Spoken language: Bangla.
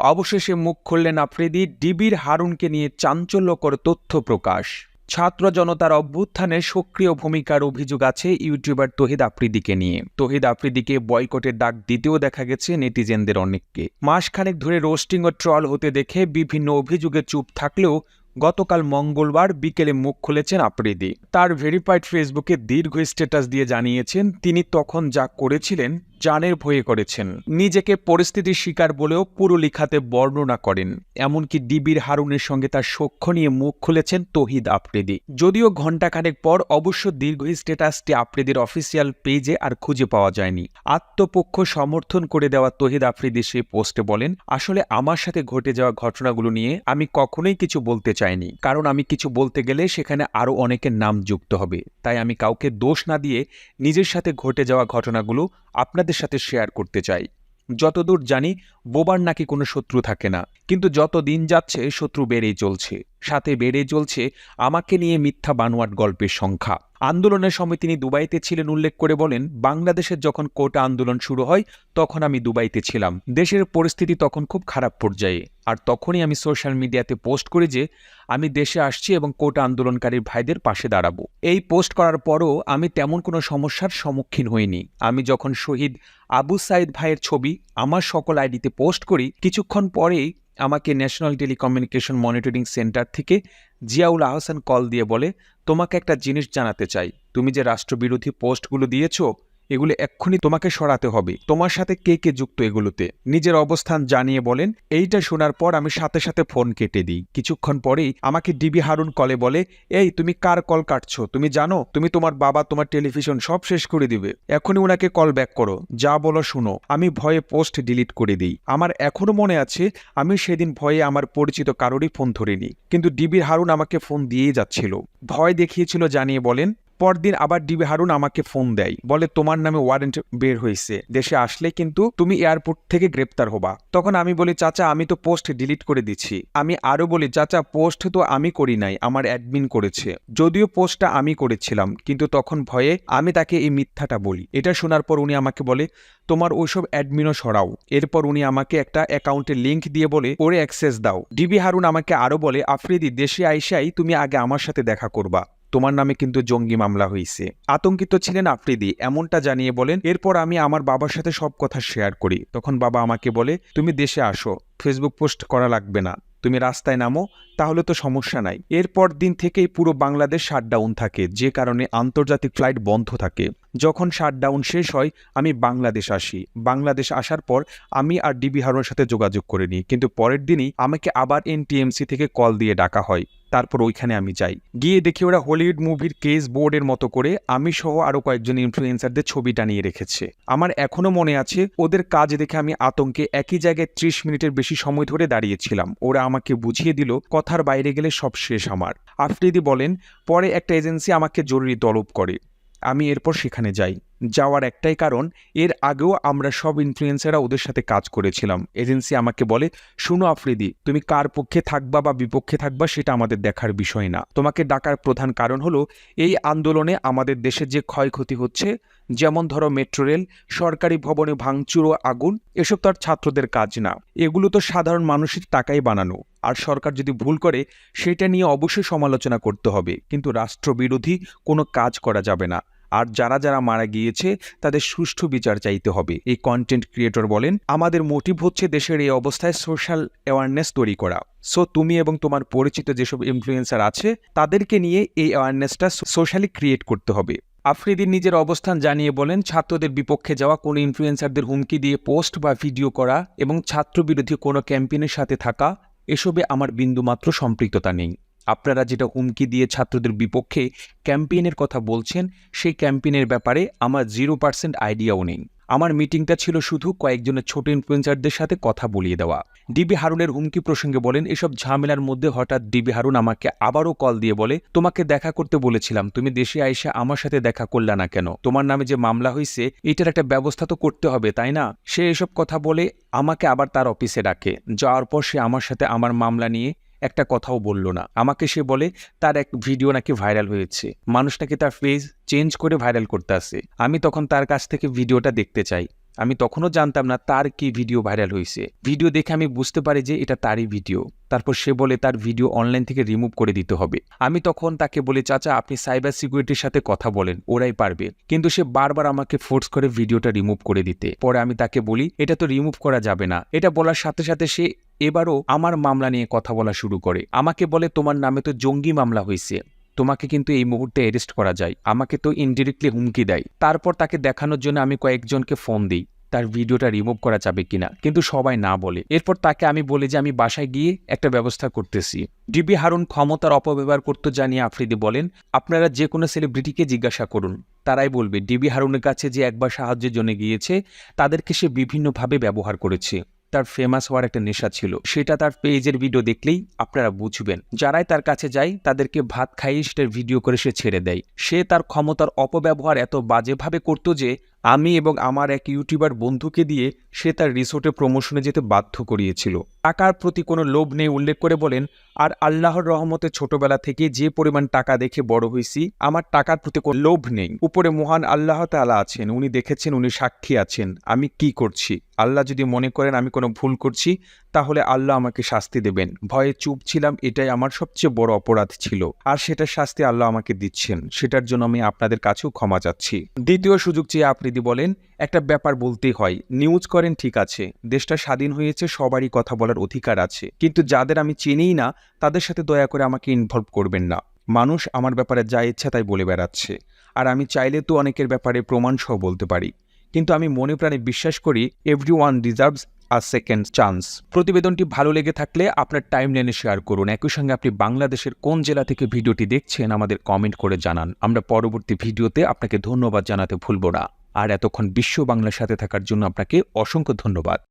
অবশেষে মুখ খুললেন আফ্রিদি। ডিবির হারুনকে নিয়ে চাঞ্চল্যকর তথ্য প্রকাশ। ছাত্র জনতার অভ্যুত্থানে সক্রিয় ভূমিকার অভিযোগ আছে ইউটিউবার তহিদ আফ্রিদিকে নিয়ে। তহিদ আফ্রিদিকে বয়কটের ডাক দিতেও দেখা গেছে নেটিজেনদের অনেককে। মাসখানেক ধরে রোস্টিং ও ট্রল হতে দেখে বিভিন্ন অভিযোগে চুপ থাকলেও গতকাল মঙ্গলবার বিকেলে মুখ খুলেছেন আফ্রিদি। তার ভেরিফাইড ফেসবুকে দীর্ঘ স্ট্যাটাস দিয়ে জানিয়েছেন, তিনি তখন যা করেছিলেন জানের ভয়ে করেছেন। নিজেকে পরিস্থিতির শিকার বলেও পুরো লিখাতে বর্ণনা করেন। এমনকি ডিবির হারুনের সঙ্গে তার সখ্য নিয়ে মুখ খুলেছেন তহিদ আফ্রিদি। যদিও ঘণ্টাখানেক পর অবশ্য দীর্ঘ স্ট্যাটাসটি আফ্রিদির অফিসিয়াল পেজে আর খুঁজে পাওয়া যায়নি। আত্মপক্ষ সমর্থন করে দেওয়া তহিদ আফ্রিদি সেই পোস্টে বলেন, আসলে আমার সাথে ঘটে যাওয়া ঘটনাগুলো নিয়ে আমি কখনোই কিছু বলতে চাইনি। কারণ আমি কিছু বলতে গেলে সেখানে আরও অনেকের নাম যুক্ত হবে। তাই আমি কাউকে দোষ না দিয়ে নিজের সাথে ঘটে যাওয়া ঘটনাগুলো আপনাদের সাথে শেয়ার করতে চাই। যতদূর জানি বোবার নাকি কোনো শত্রু থাকে না। কিন্তু যত দিন যাচ্ছে, শত্রু বেড়েই চলছে। সাথে বেড়ে চলছে আমাকে নিয়ে মিথ্যা বানোয়াট গল্পের সংখ্যা। আন্দোলনের সময় তিনি দুবাইতে ছিলেন উল্লেখ করে বলেন, বাংলাদেশের যখন কোটা আন্দোলন শুরু হয়, তখন আমি দুবাইতে ছিলাম। দেশের পরিস্থিতি তখন খুব খারাপ পর্যায়ে। আর তখনই আমি সোশ্যাল মিডিয়াতে পোস্ট করি যে, আমি দেশে আসছি এবং কোটা আন্দোলনকারীর ভাইদের পাশে দাঁড়াবো। এই পোস্ট করার পরও আমি তেমন কোনো সমস্যার সম্মুখীন হইনি। আমি যখন শহীদ আবু সাইদ ভাইয়ের ছবি, আমার সকল আইডিতে পোস্ট করি, কিছুক্ষণ পরেই আমাকে ন্যাশনাল টেলিকমিউনিকেশন মনিটরিং সেন্টার থেকে জিয়াউল আহসান কল দিয়ে বলে, তোমাকে একটা জিনিস জানাতে চাই। তুমি যে রাষ্ট্রবিরোধী পোস্টগুলো দিয়েছ এগুলো এক্ষুনি তোমাকে সরাতে হবে। তোমার সাথে কে কে যুক্ত এগুলোতে? নিজের অবস্থান জানিয়ে বলেন, এইটা শোনার পর আমি সাথে সাথে ফোন কেটে দিই। কিছুক্ষণ পরেই আমাকে ডিবি হারুন কলে বলে, এই, তুমি কার কল কাটছো? তুমি জানো? তুমি তোমার বাবা, তোমার টেলিভিশন সব শেষ করে দিবে। এখনই ওনাকে কল ব্যাক করো। যা বলো শুনো। আমি ভয়ে পোস্ট ডিলিট করে দিই। আমার এখনও মনে আছে, আমি সেদিন ভয়ে আমার পরিচিত কারোরই ফোন ধরিনি। কিন্তু ডিবির হারুন আমাকে ফোন দিয়েই যাচ্ছিল। ভয় দেখিয়েছিল জানিয়ে বলেন পরদিন আবার ডিবি হারুন আমাকে ফোন দেয়। বলে, তোমার নামে ওয়ারেন্ট বের হয়েছে। দেশে আসলে কিন্তু তুমি এয়ারপোর্ট থেকে গ্রেপ্তার হবা। তখন আমি বলি, চাচা, আমি তো পোস্ট ডিলিট করে দিচ্ছি। আমি আরও বলি, চাচা পোস্ট তো আমি করি নাই, আমার অ্যাডমিন করেছে। যদিও পোস্টটা আমি করেছিলাম, কিন্তু তখন ভয়ে আমি তাকে এই মিথ্যাটা বলি। এটা শোনার পর উনি আমাকে বলে, তোমার ওইসব অ্যাডমিনও সরাও। এরপর উনি আমাকে একটা অ্যাকাউন্টের লিঙ্ক দিয়ে বলে, ওরে অ্যাক্সেস দাও। ডিবি হারুন আমাকে আরও বলে, আফ্রিদি, দেশে আইসাই তুমি আগে আমার সাথে দেখা করবা। তোমার নামে কিন্তু জঙ্গি মামলা হয়েছে আতঙ্কিত ছিলেন আফ্রিদি, এমনটা জানিয়ে বলেন, এরপর আমি আমার বাবার সাথে সব কথা শেয়ার করি। তখন বাবা আমাকে বলে, তুমি দেশে আসো ফেসবুক পোস্ট করা লাগবে না, তুমি রাস্তায় নামো, তাহলে তো সমস্যা নাই। এরপর দিন থেকেই পুরো বাংলাদেশ শাটডাউন থাকে, যে কারণে আন্তর্জাতিক ফ্লাইট বন্ধ থাকে। যখন শাটডাউন শেষ হয়, আমি বাংলাদেশ আসি। বাংলাদেশ আসার পর আমি আর ডিবি হারুনের সাথে যোগাযোগ করে নিই, কিন্তু পরের দিনই আমাকে আবার এনটিএমসি থেকে কল দিয়ে ডাকা হয়। তারপর ওইখানে আমি যাই। গিয়ে দেখি ওরা হলিউড মুভির কেস বোর্ডের মতো করে আমি সহ আরও কয়েকজন ইনফ্লুয়েন্সারদের ছবি টানিয়ে রেখেছে। আমার এখনও মনে আছে, ওদের কাজ দেখে আমি আতঙ্কে একই জায়গায় ত্রিশ মিনিটের বেশি সময় ধরে দাঁড়িয়েছিলাম। ওরা আমাকে বুঝিয়ে দিল, কথার বাইরে গেলে সব শেষ আমার। আফ্রিদি বলেন, পরে একটা এজেন্সি আমাকে জরুরি তলব করে। আমি এরপর সেখানে যাই। যাওয়ার একটাই কারণ, এর আগেও আমরা সব ইনফ্লুয়েন্সাররা ওদের সাথে কাজ করেছিলাম। এজেন্সি আমাকে বলে, শুনো আফ্রিদি, তুমি কার পক্ষে থাকবা বা বিপক্ষে থাকবা সেটা আমাদের দেখার বিষয় না। তোমাকে ডাকার প্রধান কারণ হলো, এই আন্দোলনে আমাদের দেশে যে ক্ষয়ক্ষতি হচ্ছে, যেমন ধরো মেট্রো রেল, সরকারি ভবনে ভাঙচুর ও আগুন, এসব তো আর ছাত্রদের কাজ না। এগুলো তো সাধারণ মানুষের টাকাই বানানো। আর সরকার যদি ভুল করে, সেটা নিয়ে অবশ্যই সমালোচনা করতে হবে। কিন্তু রাষ্ট্রবিরোধী কোনো কাজ করা যাবে না। আর যারা যারা মারা গিয়েছে, তাদের সুষ্ঠু বিচার চাইতে হবে। এই কন্টেন্ট ক্রিয়েটর বলেন, আমাদের মোটিভ হচ্ছে দেশের এই অবস্থায় সোশ্যাল অ্যাওয়ারনেস তৈরি করা। সো তুমি এবং তোমার পরিচিত যেসব ইনফ্লুয়েন্সার আছে, তাদেরকে নিয়ে এই অ্যাওয়ারনেসটা সোশ্যালি ক্রিয়েট করতে হবে। আফ্রিদিন নিজের অবস্থান জানিয়ে বলেন, ছাত্রদের বিপক্ষে যাওয়া কোনো ইনফ্লুয়েন্সারদের হুমকি দিয়ে পোস্ট বা ভিডিও করা এবং ছাত্রবিরোধী কোনো ক্যাম্পেইনের সাথে থাকা এসবে আমার বিন্দুমাত্র সম্পৃক্ততা নেই। আপনারা যেটা হুমকি দিয়ে ছাত্রদের বিপক্ষে ক্যাম্পেইনের কথা বলছেন, সেই ক্যাম্পেইনের ব্যাপারে আমার জিরো পার্সেন্ট আইডিয়াও নেই। আমার মিটিংটা ছিল শুধু কয়েকজনের ছোট ইনফ্লুয়েন্সারদের সাথে কথা বলিয়ে দেওয়া। ডিবি হারুনের হুমকি প্রসঙ্গে বলেন, এসব ঝামেলার মধ্যে হঠাৎ ডিবি হারুন আমাকে আবারও কল দিয়ে বলে, তোমাকে দেখা করতে বলেছিলাম, তুমি দেশে আইসে আমার সাথে দেখা করলা না কেন? তোমার নামে যে মামলা হয়েছে এটার একটা ব্যবস্থা তো করতে হবে, তাই না সে এসব কথা বলে আমাকে আবার তার অফিসে ডাকে। যাওয়ার পর সে আমার সাথে আমার মামলা নিয়ে একটা কথাও বলল না। আমাকে সে বলে, তার এক ভিডিও নাকি ভাইরাল হয়েছে। মানুষটাকে তার ফেস চেঞ্জ করে ভাইরাল করতে আসে। আমি তখন তার কাছ থেকে ভিডিওটা দেখতে চাই। আমি তখনও জানতাম না তার কি ভিডিও ভাইরাল হয়েছে। ভিডিও দেখে আমি বুঝতে পারি যে এটা তারই ভিডিও। তারপর সে বলে তার ভিডিও অনলাইন থেকে রিমুভ করে দিতে হবে। আমি তখন তাকে বলি, চাচা, আপনি সাইবার সিকিউরিটির সাথে কথা বলেন, ওরাই পারবে। কিন্তু সে বারবার আমাকে ফোর্স করে ভিডিওটা রিমুভ করে দিতে। পরে আমি তাকে বলি, এটা তো রিমুভ করা যাবে না। এটা বলার সাথে সাথে সে এবারও আমার মামলা নিয়ে কথা বলা শুরু করে। আমাকে বলে, তোমার নামে তো জঙ্গি মামলা হয়েছে। তোমাকে কিন্তু এই মুহূর্তে অ্যারেস্ট করা যায়। আমাকে তো ইনডিরেক্টলি হুমকি দেয়। তারপর তাকে দেখানোর জন্য আমি কয়েকজনকে ফোন দিই, তার ভিডিওটা রিমুভ করা যাবে কিনা। কিন্তু সবাই না বলে। এরপর তাকে আমি বলি যে, আমি বাসায় গিয়ে একটা ব্যবস্থা করতেছি। ডিবি হারুন ক্ষমতার অপব্যবহার করতে জানিয়ে আফ্রিদি বলেন, আপনারা যে কোনো সেলিব্রিটিকে জিজ্ঞাসা করুন। তারাই বলবে ডিবি হারুনের কাছে যে একবার সাহায্যের জন্য গিয়েছে, তাদেরকে সে বিভিন্নভাবে ব্যবহার করেছে। তার ফেমাস হওয়ার একটা নেশা ছিল। সেটা তার পেজের ভিডিও দেখলেই আপনারা বুঝবেন। যারাই তার কাছে যায়, তাদেরকে ভাত খাইয়ে সেটার ভিডিও করে সে ছেড়ে দেয়। সে তার ক্ষমতার অপব্যবহার এত বাজেভাবে করত যে, আমি এবং আমার এক ইউটিউবার বন্ধুকে দিয়ে সে তার রিসোর্টে প্রমোশনে যেতে বাধ্য করিয়েছিল। টাকার প্রতি কোনো লোভ নেই উল্লেখ করে বলেন, আর আল্লাহর রহমতে ছোটবেলা থেকে যে পরিমাণ টাকা দেখে বড় হয়েছি, আমার টাকার প্রতি কোনো লোভ নেই। উপরে মহান আল্লাহ তাআলা আছেন, উনি দেখেছেন, উনি সাক্ষী আছেন। আমি কি করছি? আল্লাহ যদি মনে করেন আমি কোনো ভুল করছি, তাহলে আল্লাহ আমাকে শাস্তি দেবেন। ভয়ে চুপ ছিলাম, এটাই আমার সবচেয়ে বড় অপরাধ ছিল। আর সেটার শাস্তি আল্লাহ আমাকে দিচ্ছেন। সেটার জন্য আমি আপনাদের কাছেও ক্ষমা চাচ্ছি। দ্বিতীয় সুযোগ চেয়ে আফ্রিদি বলেন একটা ব্যাপার বলতেই হয় নিউজ করেন ঠিক আছে, দেশটা স্বাধীন হয়েছে, সবারই কথা বলার অধিকার আছে। কিন্তু যাদের আমি চিনিই না, তাদের সাথে দয়া করে আমাকে ইনভলভ করবেন না। মানুষ আমার ব্যাপারে যা ইচ্ছা তাই বলে বেড়াচ্ছে। আর আমি চাইলে তো অনেকের ব্যাপারে প্রমাণসহ বলতে পারি। কিন্তু আমি মনে প্রাণে বিশ্বাস করি every one deserves a second chance প্রতিবেদনটি ভালো লেগে থাকলে আপনার টাইম লাইনে শেয়ার করুন। একই সঙ্গে আপনি বাংলাদেশের কোন জেলা থেকে ভিডিওটি দেখছেন, আমাদের কমেন্ট করে জানান। আমরা পরবর্তী ভিডিওতে আপনাকে ধন্যবাদ জানাতে ভুলব না। আর এতক্ষণ বিশ্ব বাংলার সাথে থাকার জন্য আপনাকে অসংখ্য ধন্যবাদ।